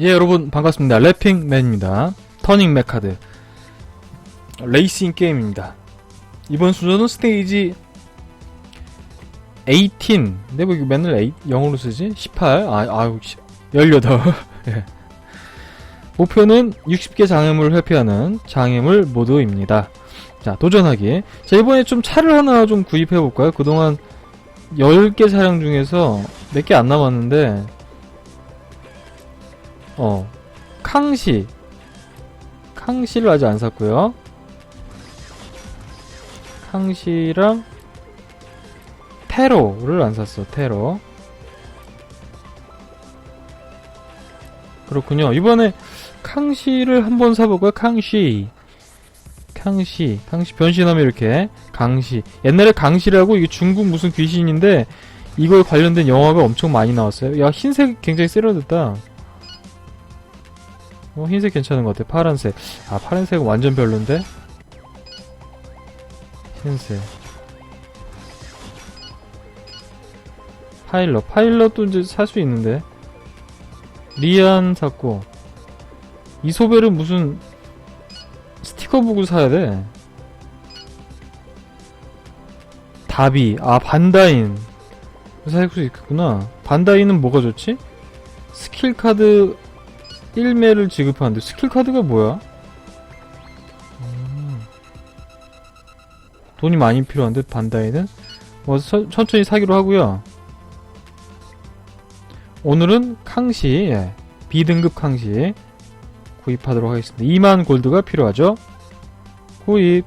예 여러분 반갑습니다. 래핑맨입니다. 터닝 맥카드. 레이싱 게임입니다. 이번 순서는 스테이지 18 근데 뭐 이거 맨날 8 영어로 쓰지? 18 아, 아유 18 예. 목표는 60개 장애물을 회피하는 장애물 모드입니다. 자 도전하기. 자 이번에 좀 차를 하나 좀 구입해볼까요? 그동안 10개 차량 중에서 몇 개 안 남았는데 어. 캉시. 캉시를 아직 안 샀고요. 캉시랑 테로를 안 샀어 테로 그렇군요. 이번에 캉시를 한번 사볼까요? 캉시. 캉시. 캉시 변신하면 이렇게 강시. 옛날에 강시라고 이게 중국 무슨 귀신인데 이거에 관련된 영화가 엄청 많이 나왔어요. 야 흰색 굉장히 세련됐다 어, 흰색 괜찮은 것 같아. 파란색. 아, 파란색은 완전 별론데? 흰색. 파일럿. 파일럿도 이제 살 수 있는데. 리안 샀고. 이소벨은 무슨 스티커 북을 사야 돼. 다비. 아, 반다인. 살 수 있겠구나. 반다인은 뭐가 좋지? 스킬 카드 1매를 지급하는데 스킬 카드가 뭐야? 음. 돈이 많이 필요한데 반다이는 뭐 서- 천천히 사기로 하고요. 오늘은 캉시 예, B등급 캉시 구입하도록 하겠습니다. 2만 골드가 필요하죠. 구입.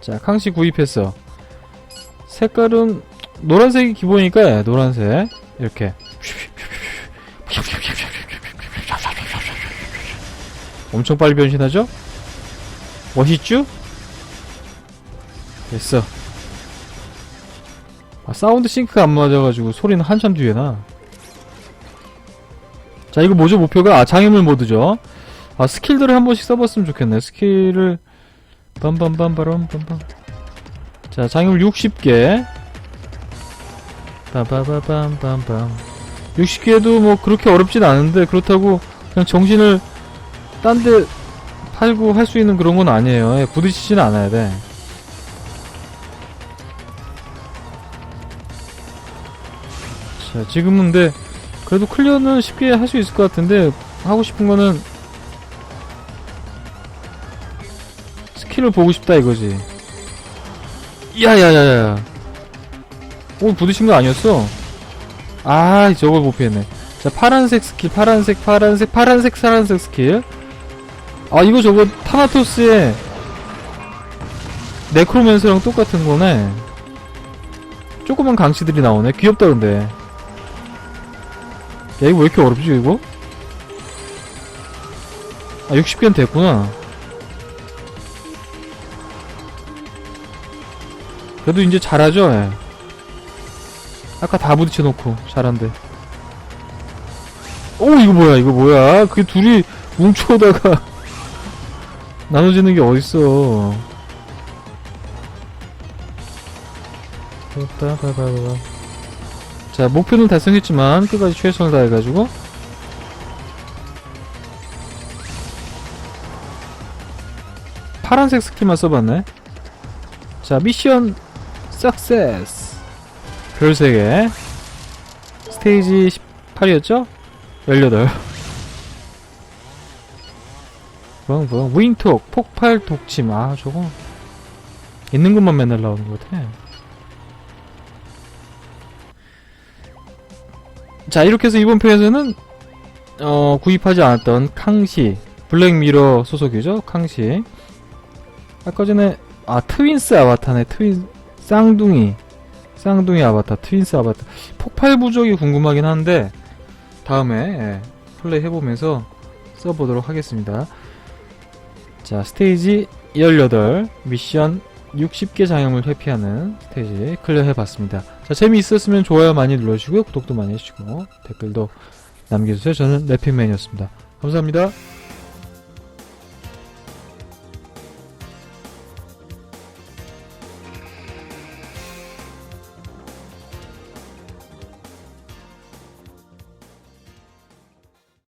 자, 캉시 구입했어. 색깔은 노란색이 기본이니까 예, 노란색 이렇게 엄청 빨리 변신하죠? 멋있죠? 됐어. 아, 사운드 싱크가 안 맞아가지고 소리는 한참 뒤에 나. 자, 이거 뭐죠, 목표가? 아, 장애물 모드죠. 아, 스킬들을 한 번씩 써봤으면 좋겠네. 스킬을, 빰빰빰빠럼, 빰빰. 자, 장애물 60개. 빠바바밤빰빰. 60개도 뭐 그렇게 어렵진 않은데, 그렇다고 그냥 정신을 딴 데 팔고 할 수 있는 그런 건 아니에요. 예, 부딪히지는 않아야 돼. 자, 지금은 근데 그래도 클리어는 쉽게 할 수 있을 것 같은데 하고 싶은 거는 스킬을 보고 싶다 이거지. 야야야야. 오 부딪힌 거 아니었어? 아 저걸 못 피했네. 자 파란색 스킬 파란색 파란색 파란색 파란색 스킬 아 이거 저거 타나토스의 네크로맨스랑 똑같은 거네. 조그만 강치들이 나오네. 귀엽다 근데. 야 이거 왜 이렇게 어렵지 이거? 아 60개는 됐구나. 그래도 이제 잘하죠 예. 아까 다 부딪혀놓고 잘한대 오 이거 뭐야 이거 뭐야? 그 둘이 뭉쳐오다가 나눠지는 게 어딨어. 자 목표는 달성했지만 끝까지 최선을 다해가지고. 파란색 스킬만 써봤네. 자 미션 석세스. 별 3개. 스테이지 18이었죠? 18 붕붕 윙톡 폭발 독침. 아 저거. 있는 것만 맨날 나오는 것 같아. 자 이렇게 해서 이번 편에서는 어 구입하지 않았던 캉시 블랙미러 소속이죠 캉시. 아까 전에 아 트윈스 아바타네 트윈 쌍둥이. 쌍둥이 아바타 트윈스 아바타. 폭발 부족이 궁금하긴 한데 다음에 예, 플레이 해보면서 써보도록 하겠습니다 자 스테이지 18 미션 60개 장애물 회피하는 스테이지 클리어 해봤습니다. 자 재미있었으면 좋아요 많이 눌러주시고요 구독도 많이 해주시고 댓글도 남겨주세요. 저는 래핑맨이었습니다. 감사합니다